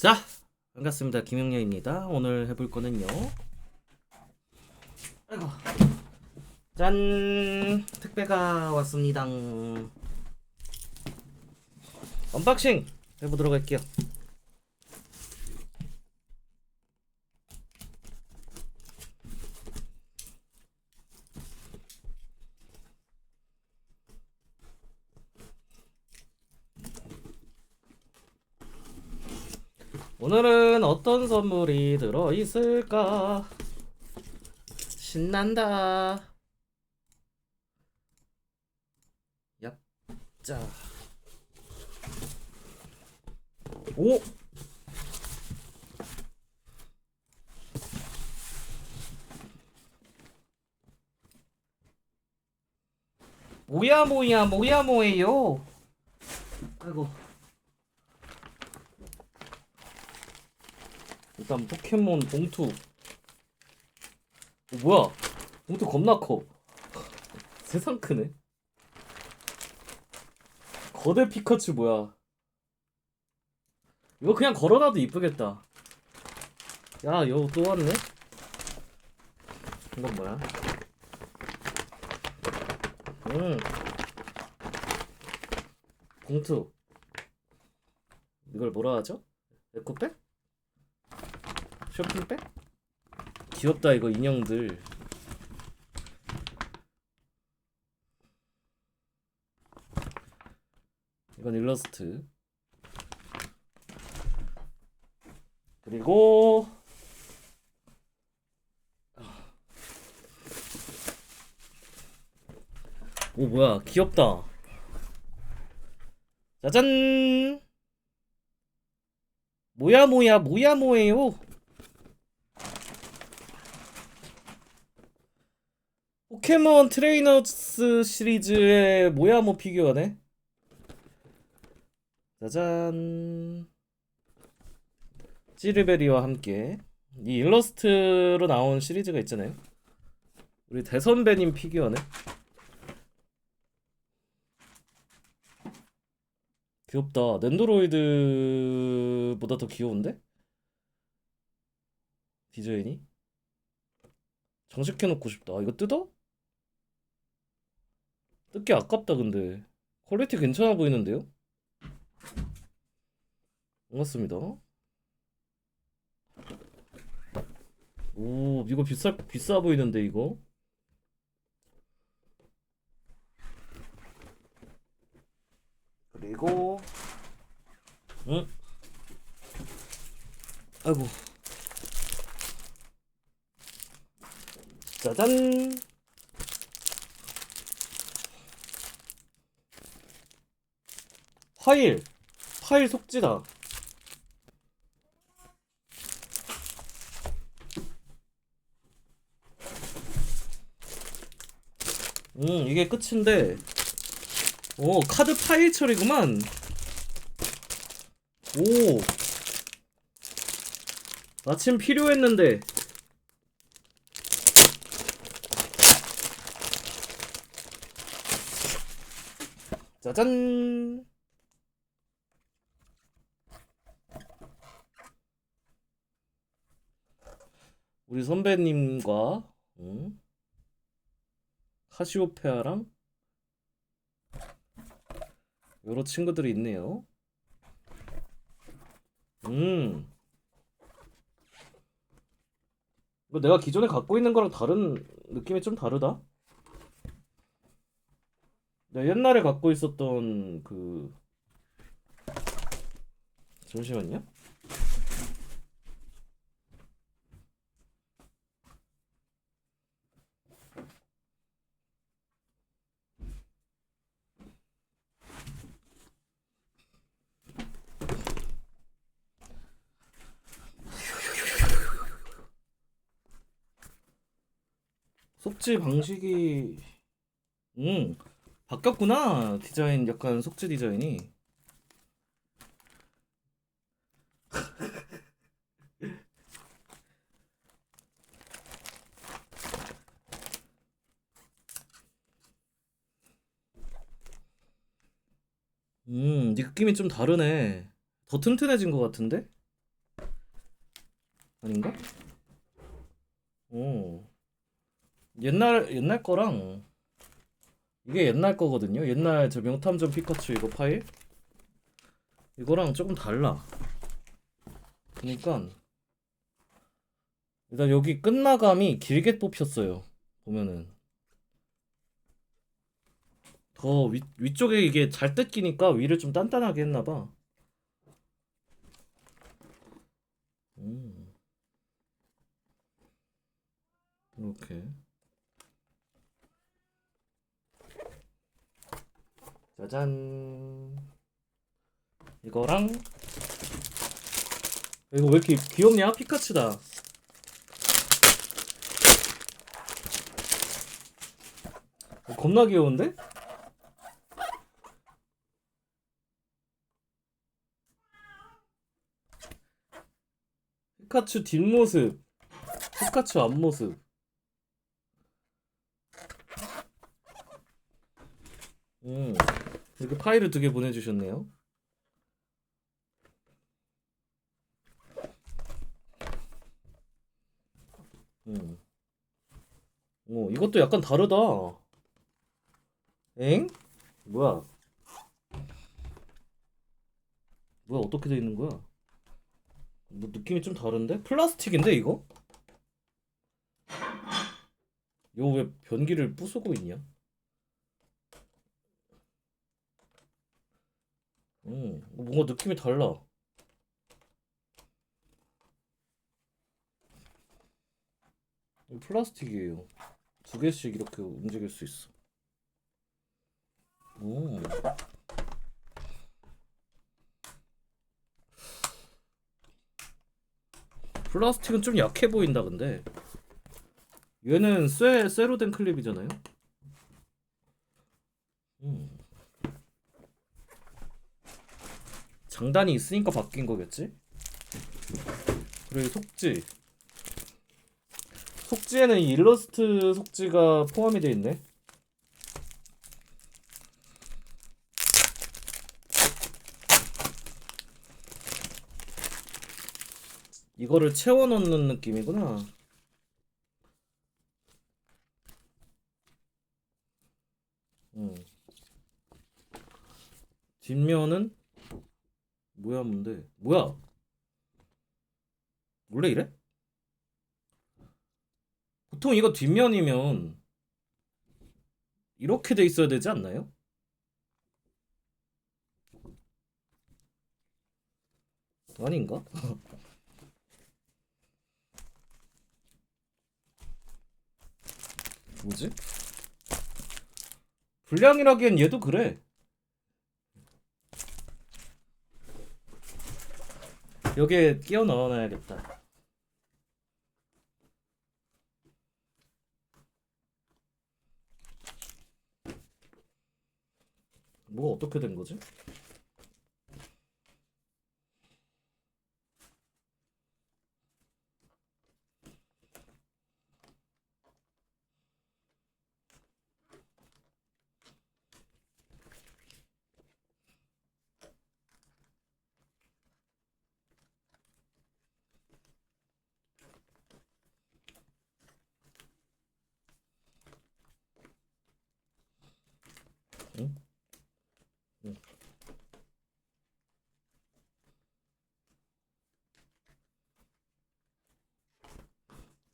자, 반갑습니다. 김영렬입니다. 오늘 해볼 거는요. 아이고. 짠! 택배가 왔습니다. 언박싱 해보도록 할게요. 오늘은 어떤 선물이 들어있을까? 신난다. 얍, 자. 오! 뭐야 뭐야 뭐야 뭐예요? 아이고. 일단 포켓몬 봉투. 어, 뭐야? 봉투 겁나 커. 세상 크네. 거대 피카츄 뭐야? 이거 그냥 걸어놔도 이쁘겠다. 야, 이거 또 왔네? 이건 뭐야? 음. 봉투. 이걸 뭐라 하죠? 에코백? 쇼핑백? 귀엽다 이거 인형들. 이건 일러스트. 그리고 오 뭐야 귀엽다. 짜잔! 뭐야 뭐야 뭐야 뭐예요 포켓몬 트레이너스 시리즈의 모야모 피규어네. 짜잔. 찌르베리와 함께 이 일러스트로 나온 시리즈가 있잖아요. 우리 대선배님 피규어네. 귀엽다. 넨도로이드보다 더 귀여운데? 디자인이? 장식해놓고 싶다. 이거 뜯어? 뜯기 아깝다 근데. 퀄리티 괜찮아 보이는데요? 반갑습니다. 오 이거 비싸 비싸 보이는데 이거? 그리고 응? 아이고. 짜잔 파일. 파일 속지다. 음 이게 끝인데. 오 카드 파일 처리구만. 오. 마침 필요했는데. 짜잔 우리 선배님과 음, 카시오페아랑 여러 친구들이 있네요. 음. 이거 내가 기존에 갖고 있는 거랑 다른 느낌이 좀 다르다. 내가 옛날에 갖고 있었던 그 잠시만요. 속지 방식이 음 바뀌었구나 디자인 약간 속지 디자인이 음 느낌이 좀 다르네 더 튼튼해진 것 같은데 아닌가? 오. 옛날 옛날 거랑 이게 옛날 거거든요. 옛날 저 명탐정 피카츄 이거 파일 이거랑 조금 달라. 그러니까 일단 여기 끝마감이 길게 뽑혔어요. 보면은 더 위, 위쪽에 이게 잘 뜯기니까 위를 좀 단단하게 했나 봐. 음. 이렇게 짜잔 이거랑 이거 왜 이렇게 귀엽냐? 피카츄다. 어, 겁나 귀여운데? 피카츄 뒷모습, 피카츄 앞모습. 음, 이렇게 파일을 두 개 보내주셨네요. 음. 오, 이것도 약간 다르다. 엥? 뭐야? 뭐야, 어떻게 돼 있는 거야? 뭐 느낌이 좀 다른데? 플라스틱인데 이거? 이거 왜 변기를 부수고 있냐? 음, 뭔가 느낌이 달라. 플라스틱이에요. 두 개씩 이렇게 움직일 수 있어. 오. 플라스틱은 좀 약해 보인다 근데 얘는 쇠 쇠로 된 클립이잖아요. 음. 장단이 있으니까 바뀐 거겠지? 그리고 속지. 속지에는 이 일러스트 속지가 포함이 돼 있네. 이거를 채워 넣는 느낌이구나. 음. 뒷면은 뭐야 뭔데? 뭐야? 원래 이래? 보통 이거 뒷면이면 이렇게 돼 있어야 되지 않나요? 아닌가? 뭐지? 불량이라기엔 얘도 그래. 여기에 끼워 넣어놔야겠다. 뭐가 어떻게 된 거지?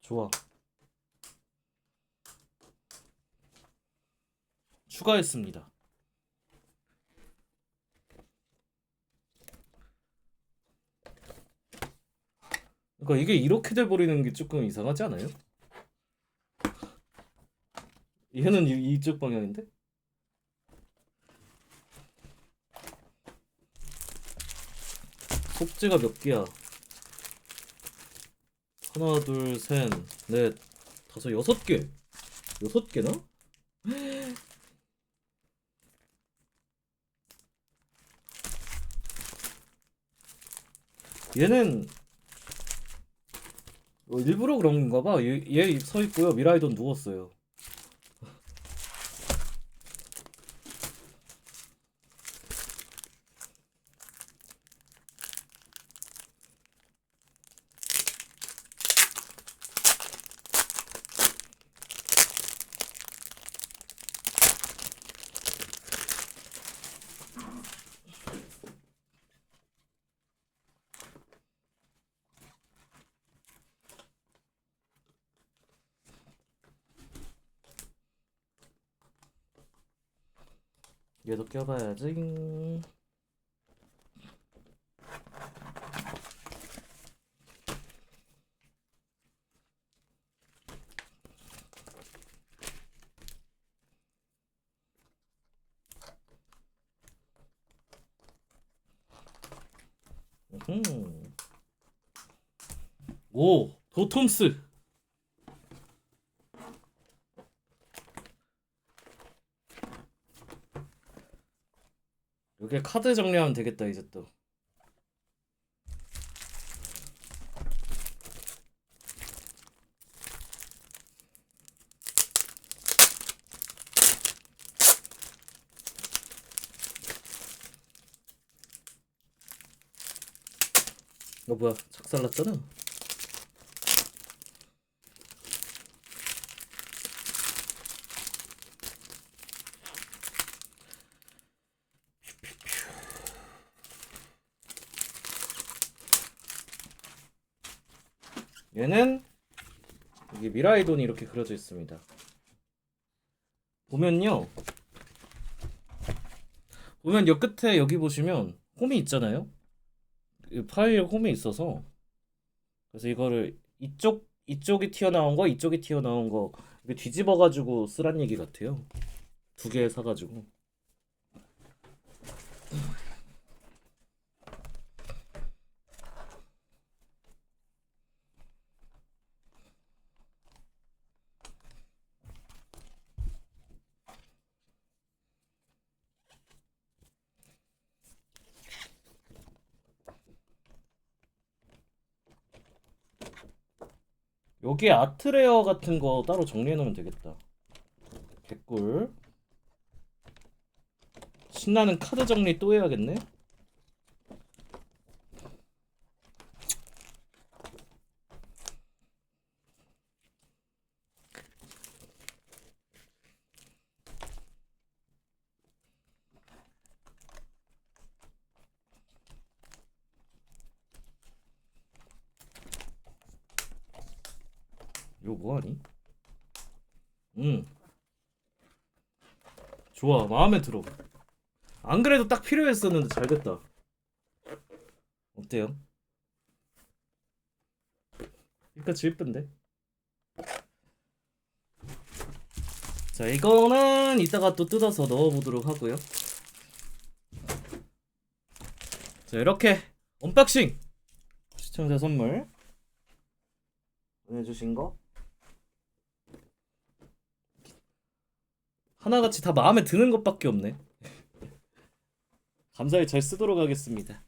좋아. 추가했습니다. 그러니까 이게 이렇게 돼 버리는 게 조금 이상하지 않아요? 얘는 이- 이쪽 방향인데? 속지가 몇 개야? 하나, 둘, 셋, 넷, 다섯, 여섯 개. 여섯 개나? 얘는 어, 일부러 그런 건가 봐. 얘, 얘서 있고요. 미라이돈 누웠어요. 얘도 껴봐야지. 오, 도톰스. 이게 카드 정리하면 되겠다 이제 또. 어 뭐야 작살났잖아. 얘는 이게 미라이돈이 이렇게 그려져 있습니다. 보면요. 보면 여 끝에 여기 보시면 홈이 있잖아요. 이 파일 홈이 있어서 그래서 이거를 이쪽 이쪽이 튀어나온 거 이쪽이 튀어나온 거 뒤집어 가지고 쓰란 얘기 같아요. 두 개 사가지고. 여기 아트레어 같은 거 따로 정리해 놓으면 되겠다. 개꿀. 신나는 카드 정리 또 해야겠네. 이거 뭐하니? 응. 좋아, 마음에 들어. 안 그래도 딱 필요했었는데 잘 됐다. 어때요? 피카츄 이쁜데? 자, 이거는 이따가 또 뜯어서 넣어보도록 하고요. 자, 이렇게 언박싱! 시청자 선물 보내주신 거 하나같이 다 마음에 드는 것밖에 없네. 감사히 잘 쓰도록 하겠습니다.